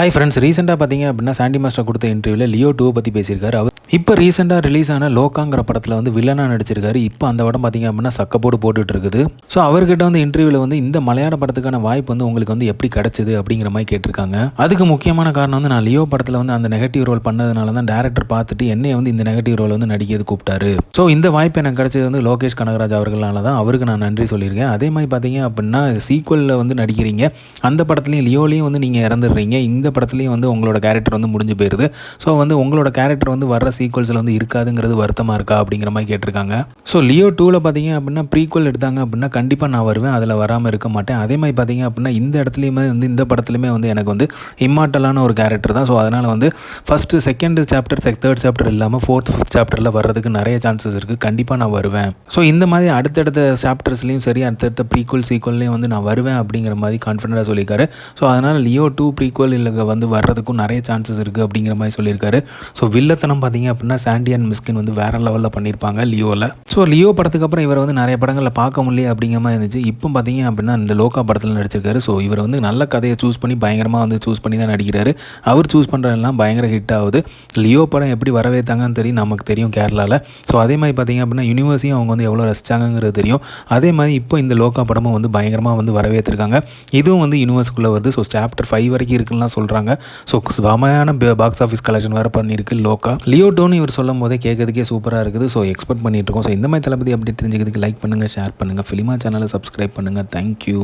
Hi friends ரீசெண்டாக பார்த்தீங்க அப்படின்னா சாண்டி மாஸ்டர் கொடுத்த இன்டர்வியூவில் லியோ டூ பற்றி பேசியிருக்காரு. அவர் இப்போ ரீசெண்டாக ரிலீஸ் ஆன லோக்காங்கிற படத்தில் வந்து வில்லனாக நடிச்சிருக்காரு. இப்போ அந்த படம் பார்த்தீங்க அப்படின்னா சக்கப்போடு போட்டுட்டு இருக்குது. ஸோ அவர்கிட்ட வந்து இன்டர்வியூவில் வந்து இந்த மலையாள படத்துக்கான வாய்ப்பு வந்து உங்களுக்கு வந்து எப்படி கிடச்சிது அப்படிங்கிற மாதிரி கேட்டிருக்காங்க. அதுக்கு முக்கியமான காரணம் வந்து நான் லியோ படத்தில் வந்து அந்த நெகட்டிவ் ரோல் பண்ணதுனால தான் டேரக்டர் பார்த்துட்டு என்னைய வந்து இந்த நெகட்டிவ் ரோல் வந்து நடிக்கிறது கூப்பிட்டாரு. ஸோ இந்த வாய்ப்பு எனக்கு கிடச்சது வந்து லோகேஷ் கனகராஜ் அவர்களால் தான். அவருக்கு நான் நன்றி சொல்லியிருக்கேன். அதே மாதிரி பார்த்தீங்க அப்படின்னா சீக்வலில் வந்து நடிக்கிறீங்க. அந்த படத்துலையும் லியோலையும் வந்து நீங்கள் இறந்துடுறீங்க. இந்த படத்துலையும் வந்து உங்களோட கேரக்டர் வந்து முடிஞ்சு போயிடுது ஸோ வந்து உங்களோட கேரக்டர் வந்து வர்ற சீக்வல்ஸில் வந்து இருக்காதுங்கிறது வருத்தமாக இருக்கா அப்படிங்கிற மாதிரி கேட்டிருக்காங்க. ஸோ லியோ டூவில் பார்த்தீங்க அப்படின்னா ப்ரீக்வல் எடுத்தாங்க அப்படின்னா கண்டிப்பாக நான் வருவேன். அதில் வராமல் இருக்க மாட்டேன். அதே மாதிரி பார்த்தீங்க அப்படின்னா இந்த இடத்துலையுமே வந்து இந்த படத்துலையுமே வந்து எனக்கு வந்து இம்மார்ட்டலான ஒரு கேரக்டர் தான். ஸோ அதனால் வந்து first second chapter third chapter இல்லாமல் ஃபோர்த் ஃபிஃப்த் சாப்டரில் வர்றதுக்கு நிறைய சான்சஸ் இருக்குது கண்டிப்பாக நான் வருவேன். ஸோ இந்த மாதிரி அடுத்தடுத்த சாப்டர்ஸ்லையும் சரி அடுத்தடுத்த ப்ரீக்வல் சீக்வல்லையும் வந்து நான் வருவேன் அப்படிங்கிற மாதிரி கான்ஃபிடண்ட்டாக சொல்லியிருக்காரு. ஸோ அதனால் லியோ டூ ப்ரீக்வல் இல்லை வந்து வர்றதுக்கும் நிறைய சான்சஸ் இருக்குது அப்படிங்கிற மாதிரி சொல்லியிருக்காரு. ஸோ வில்லத்தனம் பார்த்தீங்க அப்படின்னா சாண்டி அண்ட் மிஸ்கின் வந்து வேற லெவலில் பண்ணியிருப்பாங்க லியோவில் ஸோ லியோ படத்துக்கு அப்புறம் இவர் வந்து நிறைய படங்களில் பார்க்க முடியல அப்படிங்கிற மாதிரி இருந்துச்சு. இப்போ பார்த்தீங்க அப்படின்னா இந்த லோகா படத்தில் நடிச்சிருக்காரு. ஸோ இவர் வந்து நல்ல கதையை சூஸ் பண்ணி பயங்கரமாக வந்து சூஸ் பண்ணி தான் நடிக்கிறாரு. அவர் சூஸ் பண்ணுறதெல்லாம் பயங்கர ஹிட் ஆகுது. லியோ படம் எப்படி வரவேற்றாங்கன்னு தெரியும் நமக்கு தெரியும் கேரளாவில் ஸோ அதே மாதிரி பார்த்தீங்க அப்படின்னா யூனிவர்ஸையும் அவங்க வந்து எவ்வளோ ரசிச்சாங்கங்கிறது தெரியும். அதே மாதிரி இப்போ இந்த லோகா படமும் வந்து பயங்கரமாக வந்து வரவேற்றிருக்காங்க. இதுவும் வந்து யூனிவர்ஸ்குள்ளே வருது. ஸோ சாப்டர் ஃபைவ் வரைக்கும் இருக்குன்னு சொல்கிறாங்க ஸோ சமையான பாக்ஸ் ஆஃபீஸ் கலெக்ஷன் வேறு பண்ணியிருக்கு லோக்கா லியோ டோன்னு இவர் சொல்லும் போதே கேட்கறதுக்கே சூப்பராக இருக்குது. ஸோ எக்ஸ்பெக்ட் பண்ணிட்டு இருக்கோம். ஸோ இந்த மாதிரி தளபதி அப்படி தெரிஞ்சுக்கிறதுக்கு லைக் பண்ணுங்கள் ஷேர் பண்ணுங்கள் ஃபிலிமா சேனலை சப்ஸ்கிரைப் பண்ணுங்கள் தேங்க்யூ